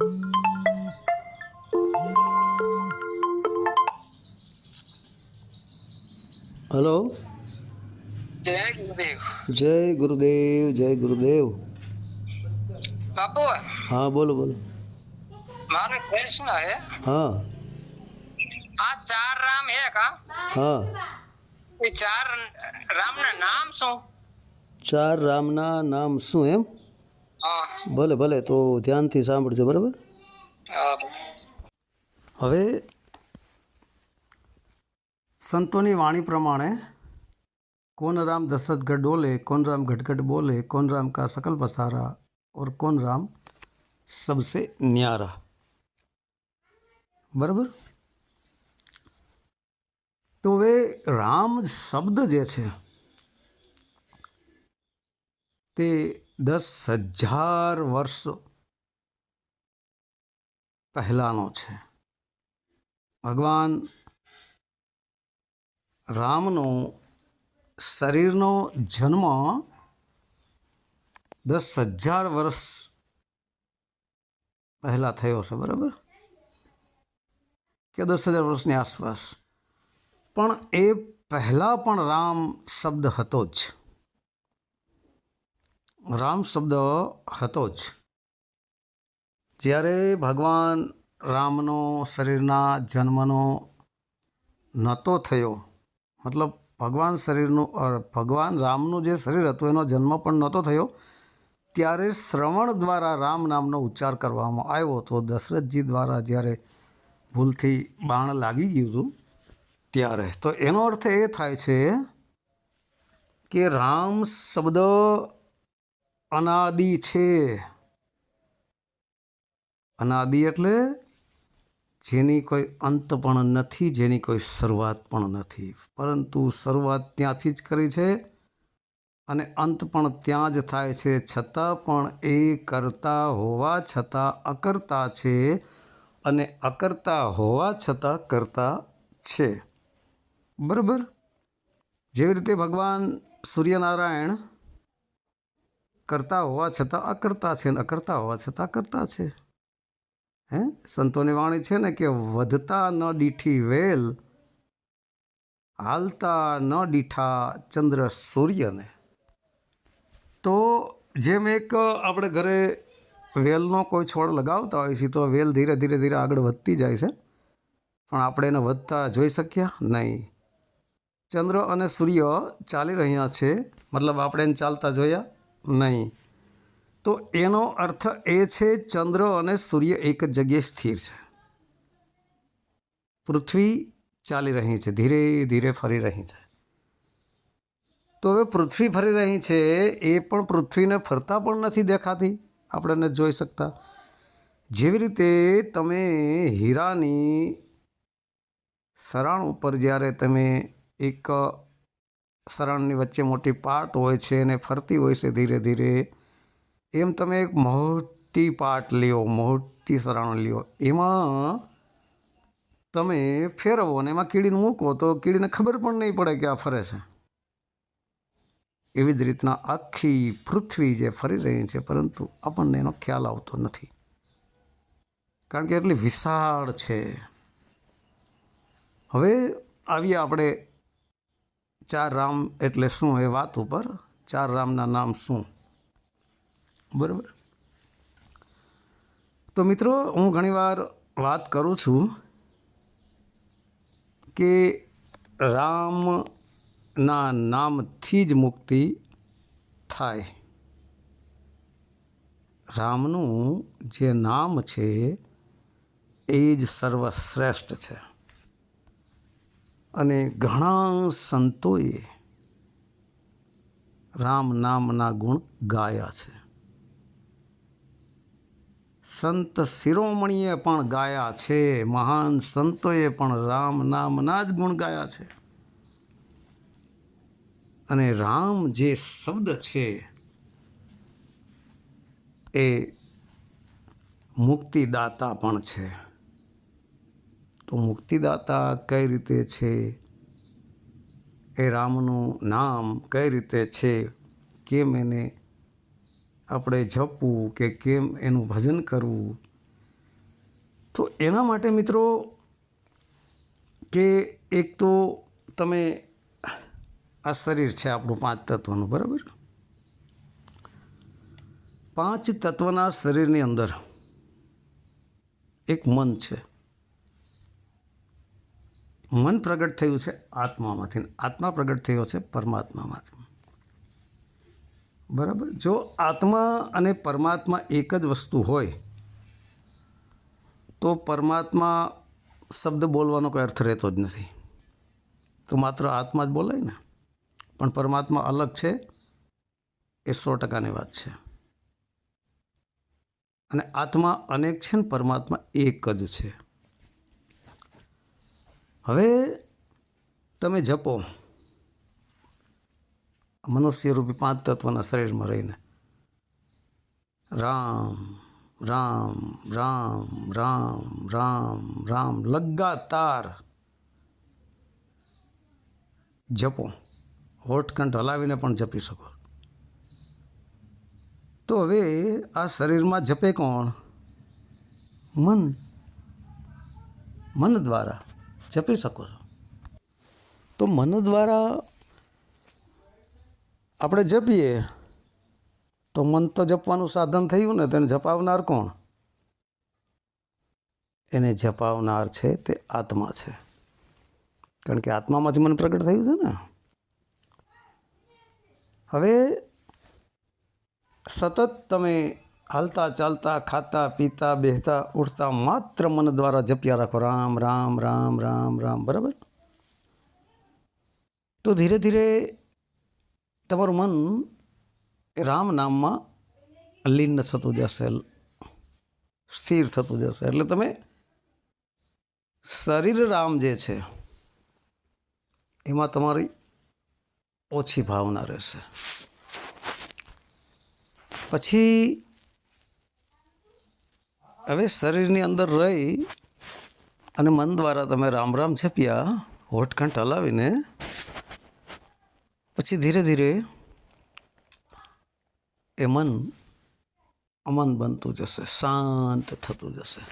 Hello જય ગુરુદેવ જય ગુરુદેવ જય ગુરુદેવ બાપુ હા બોલો બોલો મારો પ્રશ્ન હે હા આ ચાર રામ હે કા હા એ ચાર રામના નામ શું ચાર રામના નામ શું એમ હા ભલે ભલે તો ધ્યાનથી સાંભળજો બરાબર? હવે સંતોની વાણી પ્રમાણે કોન રામ દશરથ ગઢ ડોલે કોન રામ ઘટઘટ બોલે કોન રામ કા સકલ પસારા ઓર કોન રામ સબસે ન્યારા. બરાબર? તો હવે રામ શબ્દ જે છે તે દસ હજાર વર્ષ પહેલાંનો છે. ભગવાન રામનો શરીરનો જન્મ દસ હજાર વર્ષ પહેલાં થયો છે, બરાબર? કે દસ હજાર વર્ષની આસપાસ. પણ એ પહેલાં પણ રામ શબ્દ હતો જ. રામ શબ્દ હતો જ. જ્યારે ભગવાન રામનો શરીરના જન્મનો નહોતો થયો, મતલબ ભગવાન શરીરનું ભગવાન રામનું જે શરીર હતું, એનો જન્મ પણ નહોતો થયો, ત્યારે શ્રવણ દ્વારા રામ નામનો ઉચ્ચાર કરવામાં આવ્યો હતો. દશરથજી દ્વારા જ્યારે ભૂલથી બાણ લાગી ગયું હતું ત્યારે. તો એનો અર્થ એ થાય છે કે રામ શબ્દ અનાદિ છે. અનાદિ એટલે જેની કોઈ અંત પણ નથી, જેની કોઈ શરૂઆત પણ નથી. પરંતુ શરૂઆત ત્યાંથી જ કરી છે અને અંત પણ ત્યાં જ થાય છે. છતાં પણ એ કરતા હોવા છતાં અકર્તા છે અને અકર્તા હોવા છતાં કરતા છે. બરાબર? જેવી રીતે ભગવાન સૂર્યનારાયણ કરતા હોવા છતાં અકર્તા છે અને અકર્તા હોવા છતાં કરતા છે. હે? સંતોની વાણી છે ને કે વધતા ન દીઠી વેલ, હાલતા ન દીઠા ચંદ્ર સૂર્યને. તો જેમ એક આપણે ઘરે વેલનો કોઈ છોડ લગાવતા હોય છે, તો વેલ ધીરે ધીરે ધીરે આગળ વધતી જાય છે. પણ આપણે એને વધતા જોઈ શક્યા નહીં. ચંદ્ર અને સૂર્ય ચાલી રહ્યા છે, મતલબ આપણે એને ચાલતા જોયા. નહીં. તો એનો અર્થ એ છે, ચંદ્ર અને સૂર્ય એક જગ્યાએ સ્થિર છે. પૃથ્વી ચાલી રહી છે, ધીરે ધીરે ફરી રહી છે. તો હવે પૃથ્વી ફરી રહી છે, એ પણ પૃથ્વીને ફરતા પણ નથી દેખાતી આપણે નથી જોઈ શકતા. જેવી રીતે તમે હીરાની સરાણ ઉપર જ્યારે તમે એક સરાણની વચ્ચે મોટી પાટ હોય છે અને ફરતી હોય છે ધીરે ધીરે. એમ તમે એક મોટી પાટ લ્યો, મોટી શરણ લ્યો. એમાં તમે ફેરવો અને એમાં કીડીને મૂકો તો કીડીને ખબર પણ નહીં પડે કે આ ફરે છે. એવી જ રીતના આખી પૃથ્વી જે ફરી રહી છે, પરંતુ આપણને એનો ખ્યાલ આવતો નથી. કારણ કે એટલી વિશાળ છે. હવે આવીએ આપણે ચાર રામ એટલે શું એ વાત ઉપર? ચાર રામના નામ શું? બરાબર? તો મિત્રો, હું ઘણીવાર વાત કરું છું કે રામના નામથી જ મુક્તિ થાય. રામનું જે નામ છે એ જ સર્વશ્રેષ્ઠ છે. અને ઘણા સંતોએ રામ નામના ગુણ ગાયા છે. સંત શિરોમણીએ પણ ગાયા છે. મહાન સંતોએ પણ રામ નામના જ ગુણ ગાયા છે. અને રામ જે શબ્દ છે એ મુક્તિદાતા પણ છે. તો મુક્તિદાતા કઈ રીતે છે? એ રામનું નામ કઈ રીતે છે? કેમ એને આપણે જપવું કે કેમ એનું ભજન કરવું? તો એના માટે મિત્રો, કે એક તો તમે, આ શરીર છે આપણું પાંચ તત્વનું, બરાબર? પાંચ તત્વના શરીરની અંદર એક મન છે. મન પ્રગટ થયું છે આત્મામાંથી. આત્મા પ્રગટ થયો છે પરમાત્મામાંથી. બરાબર? જો આત્મા અને પરમાત્મા એક જ વસ્તુ હોય, તો પરમાત્મા શબ્દ બોલવાનો કોઈ અર્થ રહેતો જ નથી. તો માત્ર આત્મા જ બોલાય ને? પણ પરમાત્મા અલગ છે, એ સો ટકાની વાત છે. અને આત્મા અનેક છે ને પરમાત્મા એક જ છે. હવે તમે જપો. મનુષ્ય રૂપી પાંચ તત્વના શરીરમાં રહીને. રામ રામ રામ રામ રામ રામ, લગાતાર જપો. હોઠકંઠ હલાવીને પણ જપી શકો. તો હવે આ શરીરમાં જપે કોણ? મન. મન દ્વારા. જપી શકો છો. તો મન દ્વારા આપણે જપીએ, તો મન તો જપવાનું સાધન થયું ને, તેને જપાવનાર કોણ? એને જપાવનાર છે તે આત્મા છે. કારણ કે આત્મામાંથી મન પ્રગટ થયું છે ને. હવે સતત તમે હાલતા ચાલતા, ખાતા, પીતા, બેહતા, ઉઠતા માત્ર મન દ્વારા જપ્યા રાખો. રામ રામ રામ રામ રામ. બરાબર? તો ધીરે ધીરે તમારું મન રામ નામમાં લીન થતું જશે. સ્થિર થતું જશે. એટલે તમે શરીર રામ જે છે, એમાં તમારી ઓછી ભાવના રહેશે. પછી હવે શરીરની અંદર રહી અને મન દ્વારા તમે રામ રામ છપ્યા હોઠખંડ હલાવીને, પછી ધીરે ધીરે એ મન અમન બનતું જશે, શાંત થતું જશે.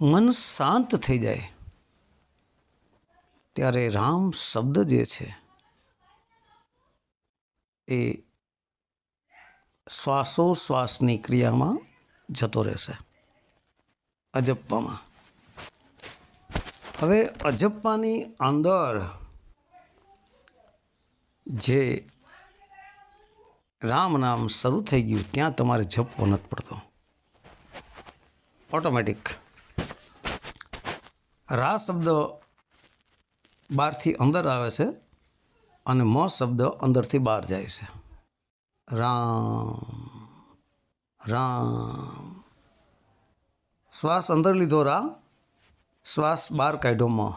મન શાંત થઈ જાય ત્યારે રામ શબ્દ જે છે એ શ્વાસોશ્વાસની ક્રિયામાં જતો રહેશે. અજપ્પામાં. હવે અજપ્પાની અંદર જે રામ નામ શરૂ થઈ ગયું, ત્યાં તમારે જપવો નથી પડતો. ઓટોમેટિક રા શબ્દ બહારથી અંદર આવે છે અને મ શબ્દ અંદરથી બહાર જાય છે. રામ. રામ. શ્વાસ અંદર લીધો રા શ્વાસ બહાર કાઢ્યો, મ.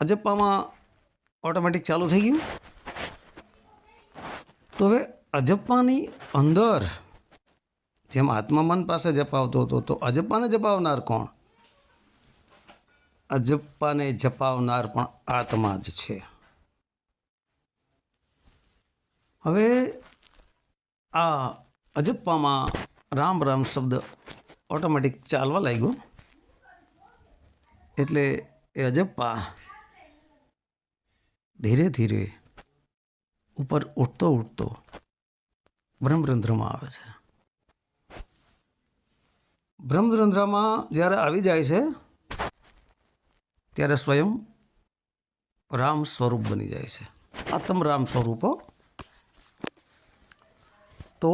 અજપ્પામાં ઓટોમેટિક ચાલુ થઈ ગયું. તો હવે અજપ્પાની અંદર, જેમ આત્મા મન પાસે જપાવતો હતો, તો અજપ્પાને જપાવનાર કોણ? અજપ્પાને જપાવનાર પણ આત્મા જ છે. હવે આ અજપ્પામાં રામ રામ શબ્દ ઓટોમેટિક ચાલવા લાગ્યો. એટલે એ અજપ્પા ધીરે ધીરે ઉપર ઉઠતો ઉઠતો બ્રહ્મરંધ્રમાં આવે છે. બ્રહ્મરંધ્રમાં જ્યારે આવી જાય છે, ત્યારે સ્વયં રામ સ્વરૂપ બની જાય છે. આત્મ રામ સ્વરૂપો તો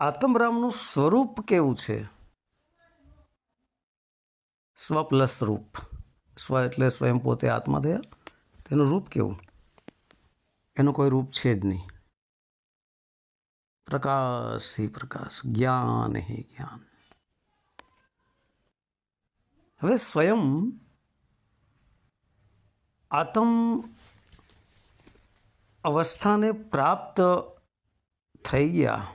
આત્મરામનું સ્વરૂપ કેવું છે? સ્વ પ્લસ રૂપ. સ્વ એટલે સ્વયં પોતે આત્મા થયા તેનું રૂપ કેવું? એનું કોઈ રૂપ છે જ નહીં. પ્રકાશ હી પ્રકાશ, જ્ઞાન હી જ્ઞાન. હવે સ્વયં આત્મ અવસ્થાને પ્રાપ્ત થઈ ગયા.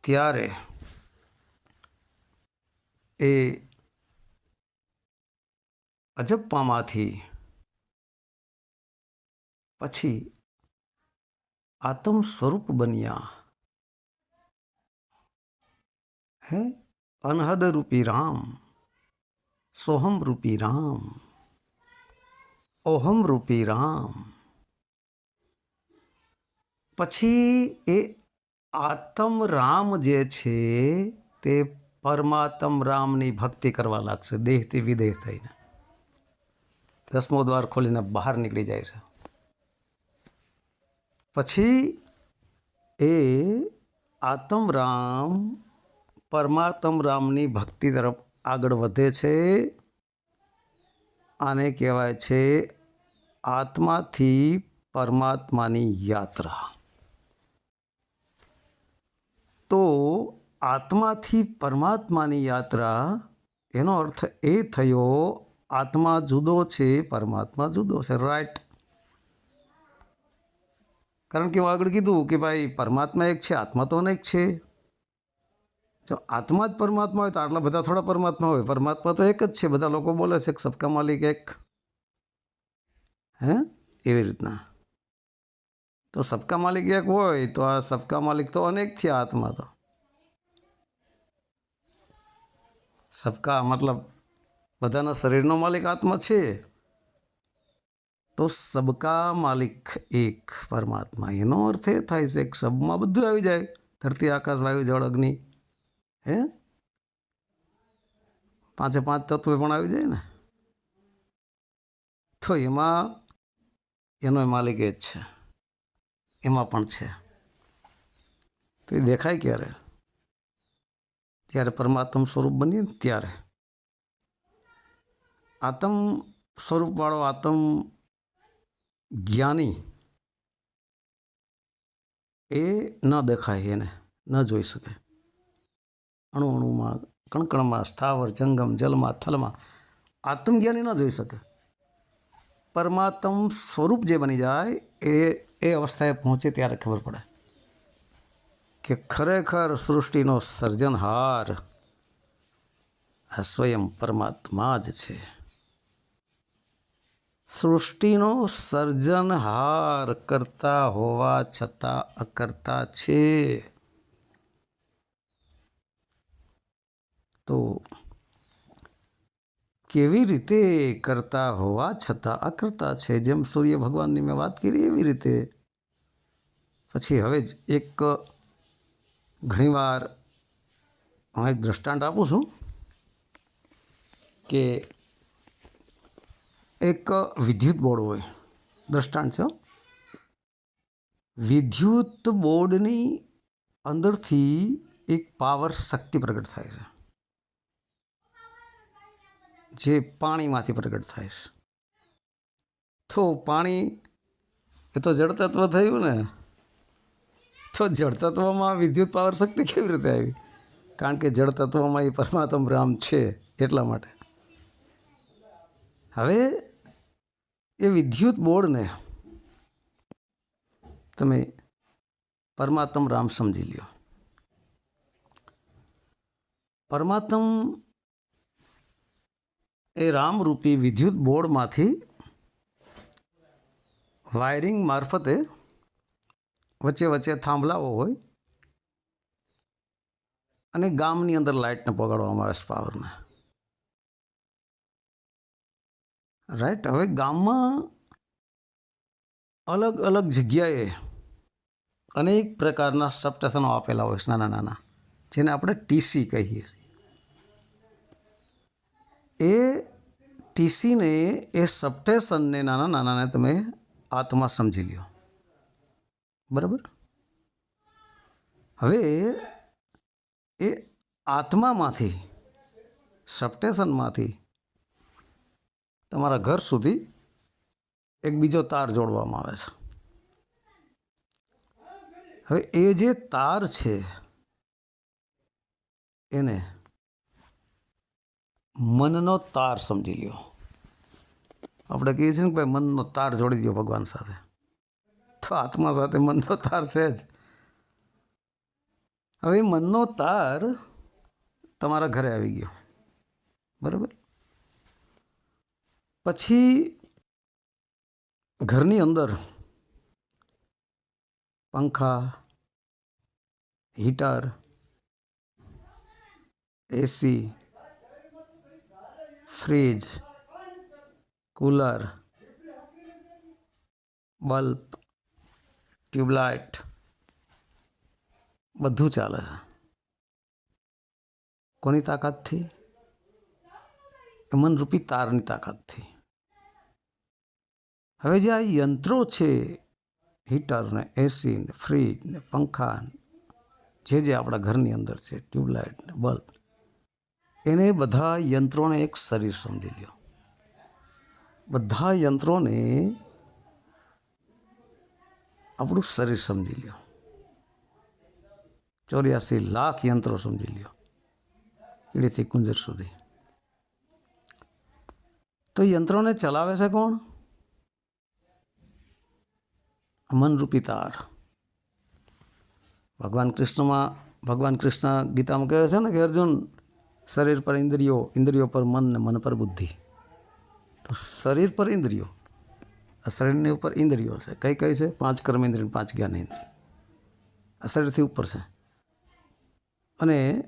ત્યારે એ અજપ્પામાંથી પછી આત્મ સ્વરૂપ બન્યા. હે? અનહદ રૂપી રામ સોહમ રૂપી રામ ઓહમ રૂપી રામ પછી એ આત્મ રામ જે છે, તે પરમાત્મ રામની ભક્તિ કરવા લાગશે, દેહથી વિદેહ થઈને. દસમો દ્વાર ખોલીને બહાર નીકળી જાય છે. પછી એ આત્મ રામ, પરમાત્મ રામની ભક્તિ તરફ આગળ વધે છે. આને કહેવાય છે આત્માથી પરમાત્માની યાત્રા. તો આત્માથી પરમાત્માની યાત્રા, એનો અર્થ એ થયો, આત્મા જુદો છે, પરમાત્મા જુદો છે. રાઈટ કારણ કે હું આગળ કીધું કે ભાઈ, પરમાત્મા એક છે, આત્મા તો અનેક છે. જો આત્મા જ પરમાત્મા હોય તો આટલા બધા થોડા પરમાત્મા હોય. પરમાત્મા તો એક જ છે. બધા લોકો બોલે છે સબકા માલિક એક. હે? એવી રીતના. તો સબકા માલિક એક હોય તો આ સબકા માલિક તો અનેક છે આત્મા તો. સબકા મતલબ બધાના શરીરનો માલિક આત્મા છે. તો સબકા માલિક એક પરમાત્મા. એનો અર્થ એ થાય છે કે સબમાં બધું આવી જાય. ધરતી, આકાશ, વાયુ, જળ, અગ્નિ, હે? પાંચે પાંચ તત્વો પણ આવી જાય ને. તો એમાં એનો માલિક એ જ છે. એમાં પણ છે. તો એ દેખાય ક્યારે? જ્યારે પરમાત્મ સ્વરૂપ બનીએ ને ત્યારે. આત્મ સ્વરૂપવાળો આત્મ જ્ઞાની એ ન દેખાય એને, ન જોઈ શકે. અણુ અણુમાં કણકણમાં, સ્થાવર, જંગમ, જલમાં, થલમાં આત્મજ્ઞાની ન જોઈ શકે. પરમાત્મ સ્વરૂપ જે બની જાય એ એ અવસ્થાએ પહોંચે ત્યારે ખબર પડે કે ખરેખર સૃષ્ટિનો સર્જનહાર આ સ્વયં પરમાત્મા જ છે. સૃષ્ટિનો સર્જનહાર કરતા હોવા છતાં અકર્તા છે. તો કેવી રીતે કરતા હોવા છતાં અકર્તા છે જેમ સૂર્ય ભગવાનની મેં વાત કરી એવી રીતે પછી હવે જ એક, ઘણીવાર હું એક દ્રષ્ટાંત આપું છું કે એક વિદ્યુત બોર્ડ હોય, દ્રષ્ટાંત છે હો. વિદ્યુત બોર્ડની અંદરથી એક પાવર શક્તિ પ્રગટ થાય છે. જે પાણીમાંથી પ્રગટ થાય છે. તો પાણી એ તો જળ થયું ને. તો જળ તત્વમાં વિદ્યુત પાવર શક્તિ કેવી રીતે આવી? કારણ કે જળ તત્વમાં એ પરમાત્મ રામ છે એટલા માટે. હવે એ વિદ્યુત બોર્ડને તમે પરમાત્મ રામ સમજી લ્યો. પરમાત્મ એ રામરૂપી વિદ્યુત બોર્ડમાંથી વાયરિંગ મારફતે વચ્ચે વચ્ચે થાંભલાઓ હોય અને ગામની અંદર લાઇટને પગાડવામાં આવે છે પાવરને. રાઈટ હવે ગામમાં અલગ અલગ જગ્યાએ અનેક પ્રકારના સબસ્ટેશનો આપેલા હોય છે, નાના નાના, જેને આપણે ટીસી કહીએ. એ ટીસીને, એ સબસ્ટેશનને નાના નાનાને તમે આત્મા સમજી લ્યો. બરાબર? હવે એ આત્મામાંથી સપ્ટેશનમાંથી તમારા ઘર સુધી એક બીજો તાર જોડવામાં આવે છે. હવે એ જે તાર છે, એને મનનો તાર સમજી લ્યો. આપણે કહીએ છીએ ને ભાઈ મનનો તાર જોડી દો ભગવાન સાથે. તો આત્મા સાથે મનનો તાર છે જ. હવે મનનો તાર તમારા ઘરે આવી ગયો. બરાબર? પછી ઘરની અંદર પંખા, heater, AC fridge, cooler, bulb, tubelight, બધું ચાલે છે. કોની તાકાતથી? મનરૂપી તારની તાકાતથી. હવે જે આ યંત્રો છે, હીટર ને એસી ને ફ્રીજ ને પંખા જે જે આપણા ઘરની અંદર છે, ટ્યુબલાઇટ ને બલ્બ એને બધા યંત્રોને એક શરીર સમજી લ્યો. બધા યંત્રોને આપણું શરીર સમજી લ્યો. ચોર્યાસી લાખ યંત્રો સમજી લ્યો. કીડીથી કુંજર સુધી. તો યંત્રોને ચલાવે છે કોણ? મનરૂપી તાર. ભગવાન કૃષ્ણમાં, ભગવાન કૃષ્ણ ગીતામાં કહે છે ને કે અર્જુન શરીર પર ઇન્દ્રિયો ઇન્દ્રિયો પર મન ને મન પર બુદ્ધિ. તો શરીર પર ઇન્દ્રિયો. આ શરીરની ઉપર ઇન્દ્રિયો છે. કઈ કઈ છે? પાંચ કર્મ ઇન્દ્રિય પાંચ જ્ઞાન ઇન્દ્રિય. આ શરીરથી ઉપર છે. અને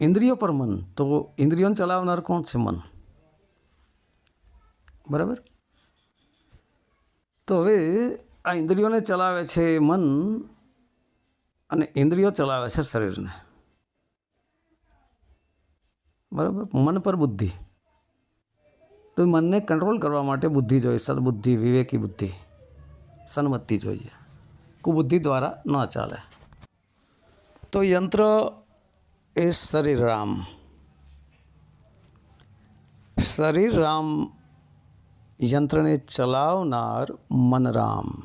ઇન્દ્રિયો પર મન. તો ઇન્દ્રિયોને ચલાવનાર કોણ છે? મન. બરાબર? તો હવે આ ઇન્દ્રિયોને ચલાવે છે મન અને ઇન્દ્રિયો ચલાવે છે શરીરને. બરાબર? મન પર બુદ્ધિ. તો મનને કંટ્રોલ કરવા માટે બુદ્ધિ જોઈએ, સદબુદ્ધિ, વિવેકી બુદ્ધિ, સન્મતિ જોઈએ. કુબુદ્ધિ દ્વારા ન ચાલે. તો યંત્ર એ શરીર રામ. શરીર રામ યંત્રને ચલાવનાર મનરામ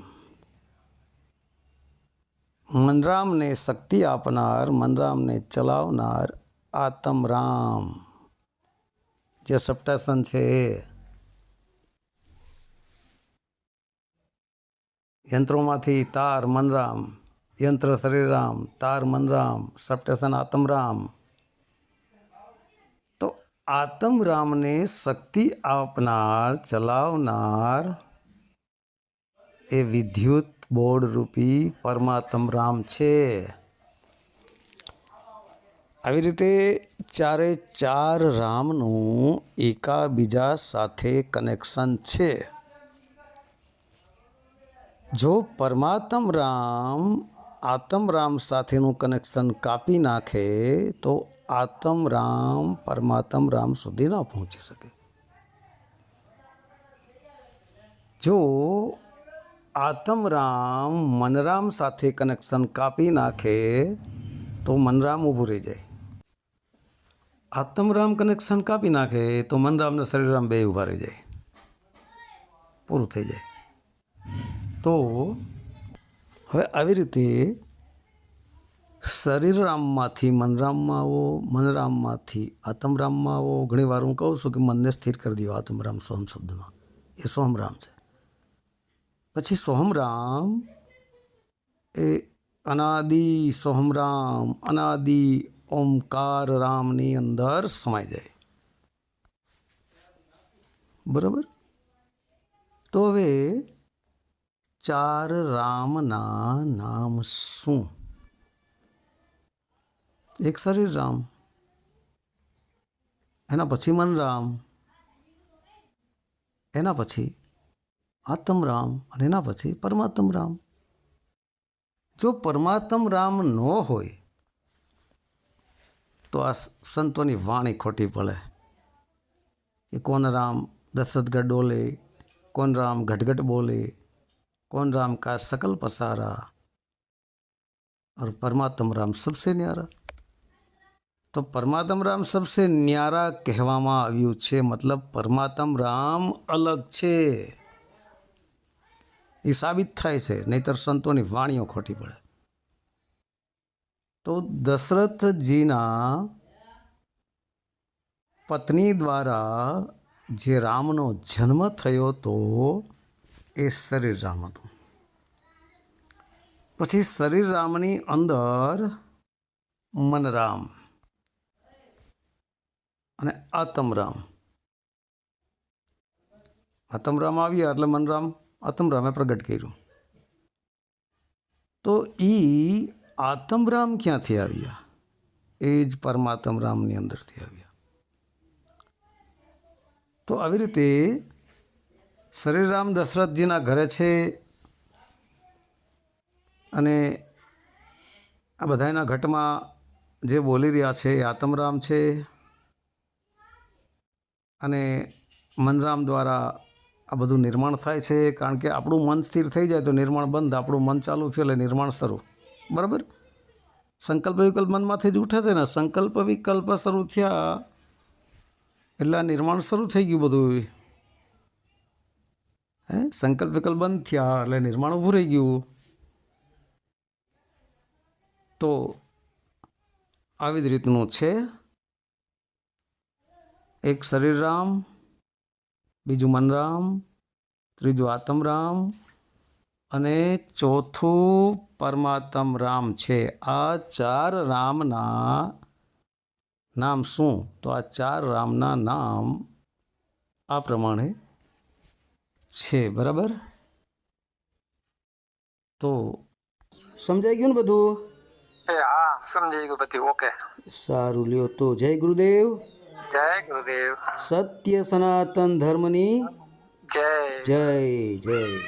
મનરામને શક્તિ આપનાર મનરામને ચલાવનાર આતમરામ જે સપ્ટેશન છે યંત્રોમાંથી તાર મનરામ યંત્ર શરીરામ તાર મનરામ સપ્ટેશન આતમરામ તો આતમરામને શક્તિ આપનાર, ચલાવનાર એ વિદ્યુત બોર્ડ રૂપી પરમાત્મ રામ છે. આવી રીતે ચારે ચાર રામનું એકાબીજા સાથે કનેક્શન છે. જો પરમાત્મ રામ આત્મ રામ સાથેનું કનેક્શન કાપી નાખે, તો આત્મ રામ પરમાત્મ રામ સુધી ન પહોંચી શકે. જો આત્મ રામ મનરામ સાથે કનેક્શન કાપી નાખે, તો મનરામ ઊભું રહી જાય. આત્મરામ કનેક્શન કાપી નાખે તો મનરામ ને શરીરામ બે ઊભા રહી જાય. પૂરું થઈ જાય. તો હવે આવી રીતે શરીરરામમાંથી મનરામમાં આવો મનરામમાંથી આત્મરામમાં આવો. ઘણી વાર હું કહું છું કે મનને સ્થિર કરી દો આત્મરામ સોહમ શબ્દમાં. એ સોહમરામ છે. પછી સોહમરામ એ અનાદિ સોહમરામ અનાદિ ઓમકાર રામની અંદર સમાઈ જાય. બરાબર? તો હવે ચાર રામના નામ શું? એક શરીર રામ. એના પછી મન રામ. એના પછી આત્મ રામ અને એના પછી પરમાત્મ રામ. જો પરમાત્મ રામ ન હોય તો આ સંતોની વાણી ખોટી પડે કે કોન રામ દશરથગઢ ડોલે કોન રામ ઘટઘટ બોલે कौन राम का सकल पसारा और परमात्म राम सबसे न्यारा તો પરમાત્મ રામ સબસે ન્યારા કહેવામાં આવ્યું છે મતલબ પરમાત્મ રામ અલગ છે એ સાબિત થાય છે નહીતર સંતોની વાણીઓ ખોટી પડે તો દશરથજીના પત્ની દ્વારા જે રામનો જન્મ થયો હતો, એ શરીર રામ હતું. પછી શરીર રામની અંદર મનરામ અને આતમરામ આતમરામ આવ્યા એટલે મનરામ આતમરામે પ્રગટ કર્યું. તો એ આતમરામ ક્યાંથી આવ્યા? એ જ પરમાત્મ રામની અંદરથી આવ્યા. તો આવી રીતે શ્રીરામ દશરથજીના ઘરે છે અને આ બધાના ઘટમાં જે બોલી રહ્યા છે એ આતમરામ છે અને મનરામ દ્વારા આ બધું નિર્માણ થાય છે કારણ કે આપણું મન સ્થિર થઈ જાય તો નિર્માણ બંધ, આપણું મન ચાલુ થયું એટલે નિર્માણ શરૂ. બરાબર? સંકલ્પ વિકલ્પ મનમાંથી જ ઉઠે છે ને. સંકલ્પ વિકલ્પ શરૂ થયા એટલે નિર્માણ શરૂ થઈ ગયું બધું હે? સંકલ્પ વિકલ્પ બંધ થયા એટલે નિર્માણ ઊભું રહી ગયું. તો આવી જ રીતનું છે. એક શરીર રામ, બીજું મનરામ ત્રીજું આત્મરામ અને ચોથું પરમાત્મ રામ છે. આ ચાર રામના નામ શું? તો આ ચાર રામના નામ આ પ્રમાણે છે બરાબર? તો સમજાઈ ગયું ને બધું? હા સમજાઈ ગયું બધું ઓકે. સારું લ્યો તો. જય ગુરુદેવ. જય ગુરુદેવ. સત્ય સનાતન ધર્મની જય. જય જય.